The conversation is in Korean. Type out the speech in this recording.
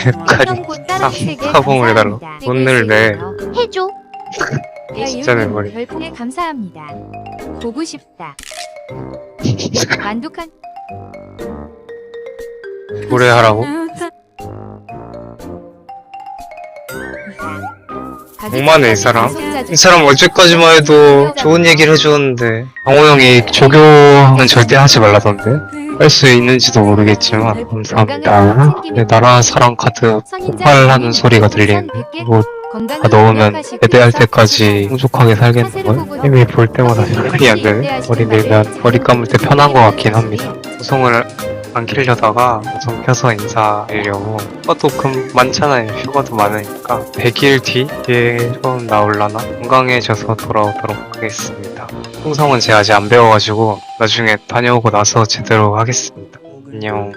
색깔이 사봉을 해달라. 돈을 내. 해줘. 진짜 내 머리. 별풍에 감사합니다. 보고 싶다. 만독한 노래하라고? 오만해, 이 사람. 이 사람 어제까지만 해도 좋은 얘기를 해줬는데 강호 형이 조교는 절대 하지 말라던데 할 수 있는지도 모르겠지만 감사합니다. 네, 나라 사랑 카드 폭발하는 소리가 들리는데 이거 다 넣으면 배대할 때까지 풍족하게 살겠는 걸? 이미 볼 때마다 생각이 안 되네 머리 밀면 머리 감을 때 편한 것 같긴 합니다. 소송을 안 키려다가 우선 켜서 인사드리려고. 휴가도 금 많잖아요. 휴가도 많으니까. 100일 뒤에 처음 나올라나? 건강해져서 돌아오도록 하겠습니다 풍성은 제가 아직 안 배워가지고 나중에 다녀오고 나서 제대로 하겠습니다. 안녕